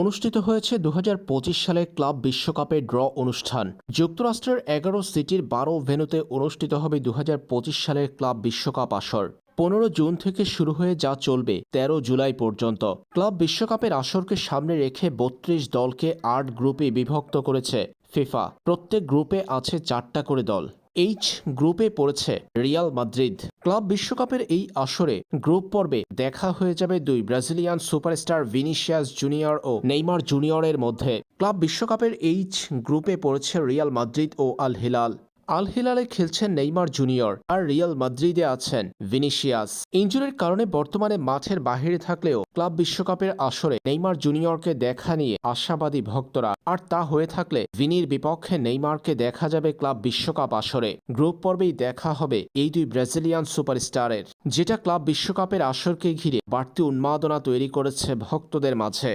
অনুষ্ঠিত হয়েছে দু সালের ক্লাব বিশ্বকাপের ড্র অনুষ্ঠান। যুক্তরাষ্ট্রের এগারো সিটির বারো ভেনুতে অনুষ্ঠিত হবে দু হাজার পঁচিশ সালের ক্লাব বিশ্বকাপ আসর। পনেরো জুন থেকে শুরু হয়ে যা চলবে তেরো জুলাই পর্যন্ত। ক্লাব বিশ্বকাপের আসরকে সামনে রেখে বত্রিশ দলকে আট গ্রুপে বিভক্ত করেছে ফিফা। প্রত্যেক গ্রুপে আছে চারটা করে দল। এইচ গ্রুপে পড়েছে রিয়াল মাদ্রিদ। ক্লাব বিশ্বকাপের এই আসরে গ্রুপ পর্বে দেখা হয়ে যাবে দুই ব্রাজিলিয়ান সুপারস্টার ভিনিশিয়াস জুনিয়র ও নেইমার জুনিয়রের মধ্যে। ক্লাব বিশ্বকাপের এইচ গ্রুপে পড়েছে রিয়াল মাদ্রিদ ও আল হিলাল। আল হিলালে খেলছেন নেইমার জুনিয়র আর রিয়াল মাদ্রিদে আছেন ভিনিসিয়াস। ইঞ্জুরির কারণে বর্তমানে মাঠের বাহিরে থাকলেও ক্লাব বিশ্বকাপের আসরে নেইমার জুনিয়রকে দেখা নিয়ে আশাবাদী ভক্তরা। আর তা হয়ে থাকলে ভিনির বিপক্ষে নেইমারকে দেখা যাবে ক্লাব বিশ্বকাপ আসরে। গ্রুপ পর্বেই দেখা হবে এই দুই ব্রাজিলিয়ান সুপারস্টারের। যেটা ক্লাব বিশ্বকাপের আসরকে ঘিরে বাড়তি উন্মাদনা তৈরি করেছে ভক্তদের মাঝে।